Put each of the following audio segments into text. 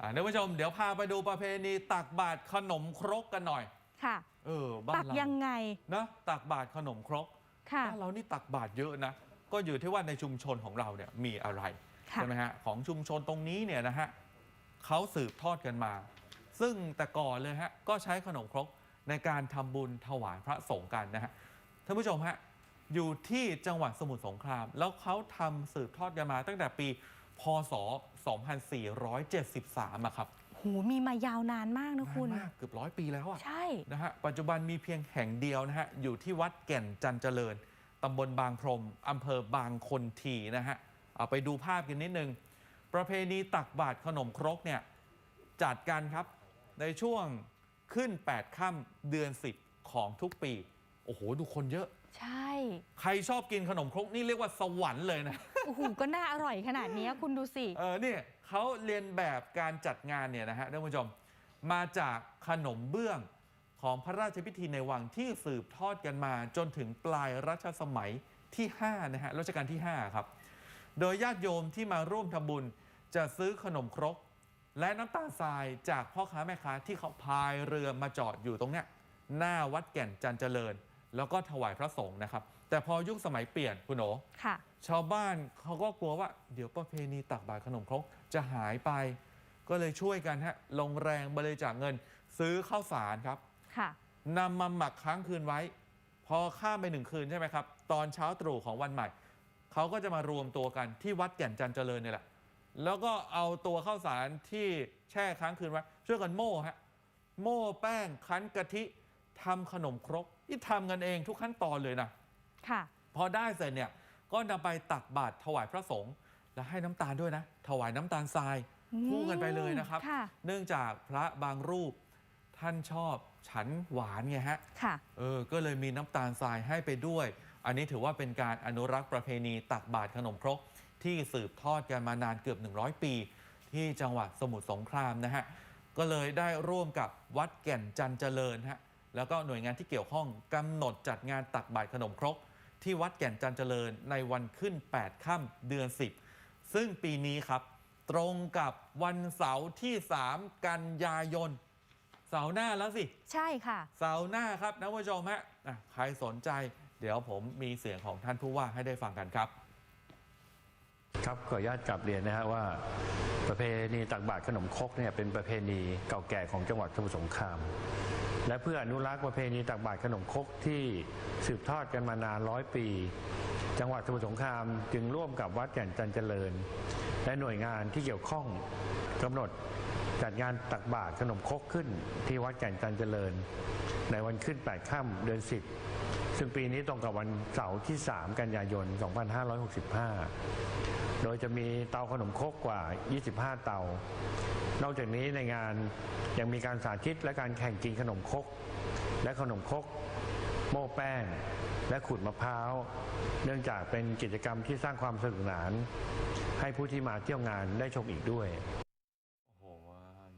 อ่าท่านผู้ชมเดี๋ยวพาไปดูประเพณีตักบาตรขนมครกกันหน่อย ค่ะ เออบ้าตันกเรายังไง นะตักบาตรขนมครกค่ะ บ้านเรานี่ตักบาตรเยอะนะก็อยู่ที่ว่าในชุมชนของเราเนี่ยมีอะไรค่ะ ใช่ไหมฮะของชุมชนตรงนี้เนี่ยนะฮะเขาสืบทอดกันมา ซึ่งแต่ก่อนเลยฮะก็ใช้ขนมครกในการทำบุญถวายพระสงฆ์กันนะฮะท่านผู้ชมฮะอยู่ที่จังหวัดสมุทรสงคราม แล้วเขาทำสืบทอดกันมาตั้งแต่ปี พศ 2473อะครับหูมีมายาวนานมากนะคุณ นานมากเกือบร้อยปีแล้วอะใช่ นะฮะปัจจุบันมีเพียงแห่งเดียวนะฮะอยู่ที่วัดแก่นจันเจริญตำบลบางพรมอำเภอบางคนทีนะฮะเอาไปดูภาพกันนิดนึง ประเพณีตักบาตรขนมครกเนี่ยจัดกันครับในช่วงขึ้น 8 ค่ำเดือน 10 ของทุกปี โอ้โห ดูคนเยอะ ใช่ ใครชอบกินขนมครกนี่เรียกว่าสวรรค์เลยนะ โอ้โหก็น่าอร่อยขนาดนี้คุณดูสิ เออเนี่ยเขาเรียนแบบการจัดงานเนี่ยนะฮะท่านผู้ชม มาจากขนมเบื้องของพระราชพิธีในวังที่สืบทอดกันมา จนถึงปลายรัชสมัยที่ 5 นะฮะรัชกาลที่ 5 ครับ โดยญาติโยมที่มาร่วมทำบุญจะซื้อขนมครก และน้ำตาลทรายจากพ่อค้าแม่ค้าที่เขาพายเรือมาจอดอยู่ตรงเนี้ยหน้าวัดแก่นจันเจริญ แล้วก็ถวายพระสงฆ์นะครับ แต่พอยุคสมัยเปลี่ยนคุณโหนค่ะ ชาวบ้านเขาก็กลัวว่า เดี๋ยวประเพณีตักบาตรขนมครกจะหายไป ก็เลยช่วยกันฮะลงแรงบริจาคเงิน ซื้อข้าวสารครับค่ะนำมาหมักค้างคืนไว้ พอข้ามไปหนึ่งคืนใช่ไหมครับ ตอนเช้าตรู่ของวันใหม่เขาก็จะมารวมตัวกันที่วัดแก่นจันเจริญเนี่ยแหละแล้วก็เอาตัวข้าวสารที่แช่ค้างคืนไว้ช่วยกันโม่ฮะโม่แป้งคั้นกะทิทำขนมครก ที่ทำกันเองทุกขั้นตอนเลยนะค่ะ พอได้เสร็จเนี่ยก็นำไปตักบาตรถวายพระสงฆ์และให้น้ำตาลด้วยนะ ถวายน้ำตาลทรายอืมคู่กันไปเลยนะครับ ค่ะ เนื่องจากพระบางรูปท่านชอบฉันหวานไงฮะ ค่ะ เออ ก็เลยมีน้ำตาลทรายให้ไปด้วย อันนี้ถือว่าเป็นการอนุรักษ์ประเพณีตักบาตรขนมครก ที่สืบทอดกันมานานเกือบ 100 ปี ที่จังหวัดสมุทรสงครามนะฮะ ก็เลยได้ร่วมกับวัดแก่นจันเจริญฮะ แล้วก็หน่วยงานที่เกี่ยวข้องกำหนดจัดงานตักบาตรขนมครก ที่วัดแก่นจันเจริญในวันขึ้น 8 ค่ำเดือน 10 ซึ่งปีนี้ครับ ตรงกับวันเสาร์ที่ 3 กันยายน เสาร์หน้าแล้วสิ ใช่ค่ะ เสาร์หน้าครับนะผู้ชมฮะอะใครสนใจ เดี๋ยวผมมีเสียงของท่านผู้ว่าให้ได้ฟังกันครับ ครับขออนุญาตกลับเรียนนะฮะว่า ประเพณีตักบาตรขนมครกเนี่ยเป็นประเพณีเก่าแก่ของจังหวัดสมุทรสงคราม และเพื่ออนุรักษ์ประเพณีตักบาตรขนมครกที่สืบทอดกันมานานร้อยปี จังหวัดสมุทรสงครามจึงร่วมกับวัดแก่นจันเจริญ และหน่วยงานที่เกี่ยวข้องกำหนดจัดงานตักบาตรขนมครกขึ้นที่วัดแก่นจันเจริญ ในวันขึ้น8ค่ำเดือน 10 ซึ่งปีนี้ตรงกับวันเสาร์ที่ 3 กันยายน 2565 โดยจะมีเตาขนมครกกว่า 25 เตา นอกจากนี้ในงานยังมีการสาธิตและการแข่งกินขนมครกและขนมครกโม่แป้ง และขูดมะพร้าว เนื่องจากเป็นกิจกรรมที่สร้างความสนุกสนาน ให้ผู้ที่มาเที่ยวงานได้ชมอีกด้วย โอ้โห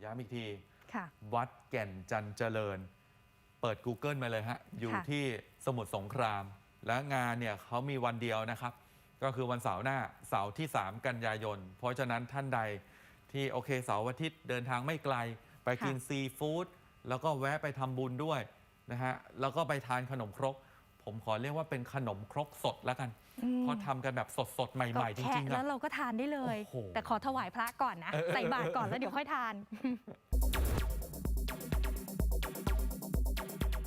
ย้ำอีกที ค่ะ วัดแก่นจันเจริญ เปิด Google มาเลยฮะ อยู่ค่ะที่สมุทรสงคราม และงานเนี่ยเขามีวันเดียวนะครับ ก็คือวันเสาร์หน้าเสาร์ที่ 3 กันยายน เพราะฉะนั้นท่านใดที่โอเคเสาร์อาทิตย์เดินทางไม่ไกล ไปกินซีฟู้ดแล้วก็แวะไปทำบุญด้วยนะฮะแล้วก็ไปทานขนมครก ผมขอเรียกว่าเป็นขนมครกสดแล้วกันอืมเพราะทำกันแบบสดๆ ใหก็ม่ๆจแคะริงๆแล้อะวเราก็ทานได้เลยโอ้โหแต่ขอถวายพระก่อนนะเออเออใส่บาตรก่อนแล้วเดี๋ยวค่อยทาน